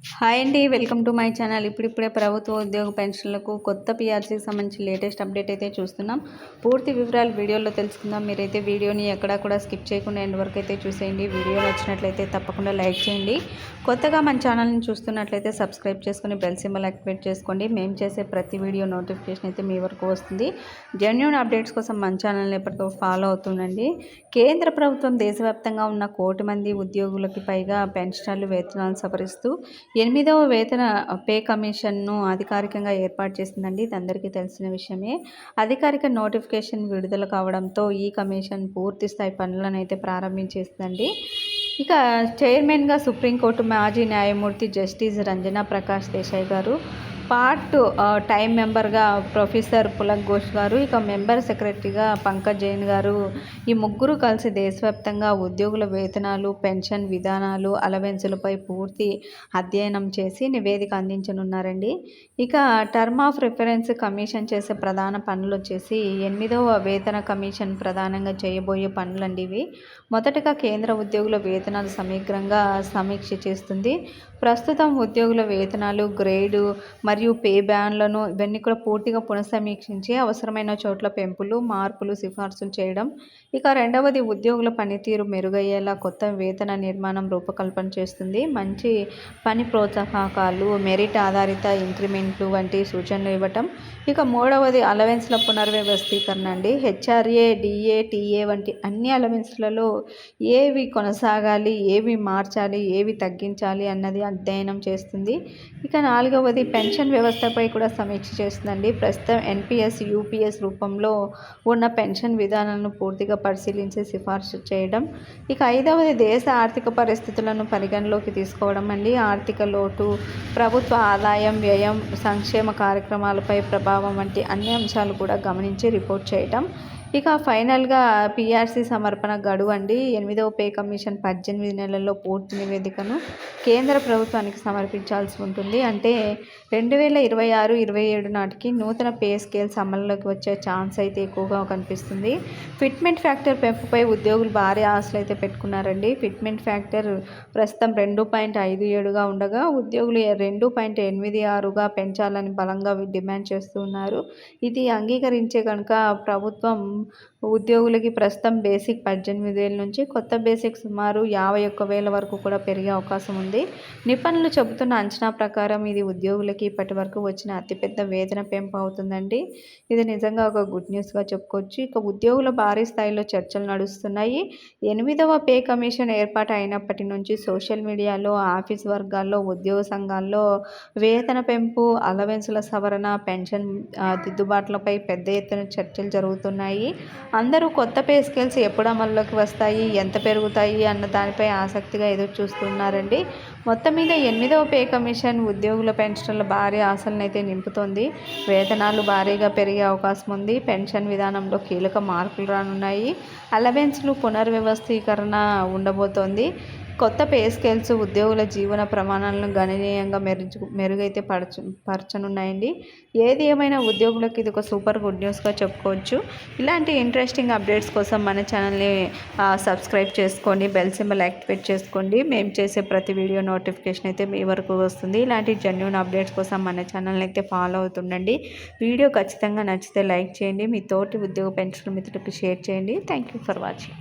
Hi అండి welcome to my channel. ఇప్పుడిప్పుడే ప్రభుత్వ ఉద్యోగ పెన్షన్లకు కొత్త పిఆర్సీకి సంబంధించి లేటెస్ట్ అప్డేట్ అయితే చూస్తున్నాం. పూర్తి వివరాలు వీడియోలో తెలుసుకుందాం. మీరైతే వీడియోని ఎక్కడా కూడా స్కిప్ చేయకుండా ఎండ్ వరకు అయితే చూసేయండి. వీడియో నచ్చినట్లయితే తప్పకుండా లైక్ చేయండి. కొత్తగా మన ఛానల్ని చూస్తున్నట్లయితే సబ్స్క్రైబ్ చేసుకుని బెల్ సింబల్ యాక్టివేట్ చేసుకోండి. మేము చేసే ప్రతి వీడియో నోటిఫికేషన్ అయితే మీ వరకు వస్తుంది. జెన్యున్ అప్డేట్స్ కోసం మన ఛానల్ని ఎప్పటికప్పుడు ఫాలో అవుతుండండి. కేంద్ర ప్రభుత్వం దేశవ్యాప్తంగా ఉన్న కోటి మంది ఉద్యోగులకి పైగా పెన్షనర్లు వేతనాలు సవరిస్తూ ఎనిమిదవ వేతన పే కమిషన్ను అధికారికంగా ఏర్పాటు చేసిందండి. ఇది అందరికీ తెలిసిన విషయమే. అధికారిక నోటిఫికేషన్ విడుదల కావడంతో ఈ కమిషన్ పూర్తి స్థాయి పనులను అయితే ప్రారంభించేస్తుందండి ఇక చైర్మన్గా సుప్రీంకోర్టు మాజీ న్యాయమూర్తి జస్టిస్ రంజనా ప్రకాష్ దేశాయ్ గారు పార్ట్ టైం మెంబర్గా ప్రొఫెసర్ పులక్ ఘోష్ గారు ఇక మెంబర్ సెక్రటరీగా పంకజ్ జైన్ గారు ఈ ముగ్గురు కలిసి దేశవ్యాప్తంగా ఉద్యోగుల వేతనాలు పెన్షన్ విధానాలు అలవెన్సులపై పూర్తి అధ్యయనం చేసి నివేదిక అందించనున్నారండి. ఇక టర్మ్ ఆఫ్ రిఫరెన్స్ కమిషన్ చేసే ప్రధాన పనులు వచ్చేసి ఎనిమిదవ వేతన కమిషన్ ప్రధానంగా చేయబోయే పనులండి ఇవి. మొదటగా కేంద్ర ఉద్యోగుల వేతనాలు సమగ్రంగా సమీక్ష చేస్తుంది. ప్రస్తుతం ఉద్యోగుల వేతనాలు గ్రేడు మరియు మరియు పే బ్యాన్లను ఇవన్నీ కూడా పూర్తిగా పునఃసమీక్షించి అవసరమైన చోట్ల పెంపులు మార్పులు సిఫార్సులు చేయడం. ఇక రెండవది ఉద్యోగుల పనితీరు మెరుగయ్యేలా కొత్త వేతన నిర్మాణం రూపకల్పన చేస్తుంది. మంచి పని ప్రోత్సాహకాలు మెరిట్ ఆధారిత ఇంక్రిమెంట్లు వంటి సూచనలు ఇవ్వటం. ఇక మూడవది అలవెన్స్ల పునర్వ్యవస్థీకరణ అండి. హెచ్ఆర్ఏ డిఏ టీఏ వంటి అన్ని అలవెన్స్లలో ఏవి కొనసాగాలి ఏవి మార్చాలి ఏవి తగ్గించాలి అన్నది అధ్యయనం చేస్తుంది. ఇక నాలుగవది పెన్షన్ వ్యవస్థపై కూడా సమీక్ష చేస్తుందండి. ప్రస్తుతం ఎన్పిఎస్ యూపీఎస్ రూపంలో ఉన్న పెన్షన్ విధానాలను పూర్తిగా పరిశీలించి సిఫార్సు చేయడం ఇక ఐదవది దేశ ఆర్థిక పరిస్థితులను పరిగణలోకి తీసుకోవడం అండి. ఆర్థిక లోటు ప్రభుత్వ ఆదాయం వ్యయం సంక్షేమ కార్యక్రమాలపై ప్రభావం వంటి అన్ని అంశాలు కూడా గమనించి రిపోర్ట్ చేయడం ఇక ఫైనల్గా పిఆర్సీ సమర్పణ గడువు అండి ఎనిమిదవ పే కమిషన్ పద్దెనిమిది నెలల్లో పూర్తి నివేదికను కేంద్ర ప్రభుత్వానికి సమర్పించాల్సి ఉంటుంది. అంటే రెండు వేల ఇరవై ఆరు ఇరవై ఏడు నాటికి నూతన పే స్కేల్స్ అమల్లోకి వచ్చే ఛాన్స్ అయితే ఎక్కువగా కనిపిస్తుంది. ఫిట్మెంట్ ఫ్యాక్టర్ పెంపుపై ఉద్యోగులు భారీ ఆశలు అయితే పెట్టుకున్నారండి. ఫిట్మెంట్ ఫ్యాక్టర్ ప్రస్తుతం రెండు పాయింట్ ఐదు ఏడుగా ఉండగా ఉద్యోగులు రెండు పాయింట్ ఎనిమిది ఆరుగా పెంచాలని బలంగా డిమాండ్ చేస్తున్నారు ఇది అంగీకరించే కనుక ప్రభుత్వం ఉద్యోగులకి ప్రస్తుతం బేసిక్ పద్దెనిమిది వేల నుంచి కొత్త బేసిక్ సుమారు యాభై ఒక్క వేల వరకు కూడా పెరిగే అవకాశం ఉంది. నిపుణులు చెబుతున్న అంచనా ప్రకారం ఇది ఉద్యోగులకి ఇప్పటి వరకు వచ్చిన అతిపెద్ద వేతన పెంపు అవుతుందండి. ఇది నిజంగా ఒక గుడ్ న్యూస్గా చెప్పుకోవచ్చు. ఇక ఉద్యోగుల భారీ స్థాయిలో చర్చలు నడుస్తున్నాయి. ఎనిమిదవ పే కమిషన్ ఏర్పాటు అయినప్పటి నుంచి సోషల్ మీడియాలో ఆఫీస్ వర్గాల్లో ఉద్యోగ సంఘాల్లో వేతన పెంపు అలవెన్సుల సవరణ పెన్షన్ దిద్దుబాట్లపై పెద్ద ఎత్తున చర్చలు జరుగుతున్నాయి. అందరూ కొత్త పే స్కేల్స్ ఎప్పుడు అమల్లోకి వస్తాయి ఎంత పెరుగుతాయి అన్న దానిపై ఆసక్తిగా ఎదురు చూస్తున్నారండి. మొత్తం మీద ఎనిమిదవ పే కమిషన్ ఉద్యోగుల పెన్షన్ల భారీ ఆశలను అయితే నింపుతోంది. వేతనాలు భారీగా పెరిగే అవకాశం ఉంది. పెన్షన్ విధానంలో కీలక మార్పులు రానున్నాయి. అలవెన్స్లు పునర్వ్యవస్థీకరణ ఉండబోతోంది. కొత్త పే స్కేల్స్ ఉద్యోగుల జీవన ప్రమాణాలను గణనీయంగా మెరుగు మెరుగైతే పరచు పరచనున్నాయండి. ఏది ఏమైనా ఉద్యోగులకు ఇది ఒక సూపర్ గుడ్ న్యూస్గా చెప్పుకోవచ్చు. ఇలాంటి ఇంట్రెస్టింగ్ అప్డేట్స్ కోసం మన ఛానల్ని సబ్స్క్రైబ్ చేసుకోండి బెల్ సింబల్ యాక్టివేట్ చేసుకోండి. మేము చేసే ప్రతి వీడియో నోటిఫికేషన్ అయితే మీ వరకు వస్తుంది. ఇలాంటి జెన్యున్ అప్డేట్స్ కోసం మన ఛానల్ని అయితే ఫాలో అవుతుండండి. వీడియో ఖచ్చితంగా నచ్చితే లైక్ చేయండి. మీ తోటి ఉద్యోగ పెన్షన్ మిత్రులకు షేర్ చేయండి. Thank you for watching.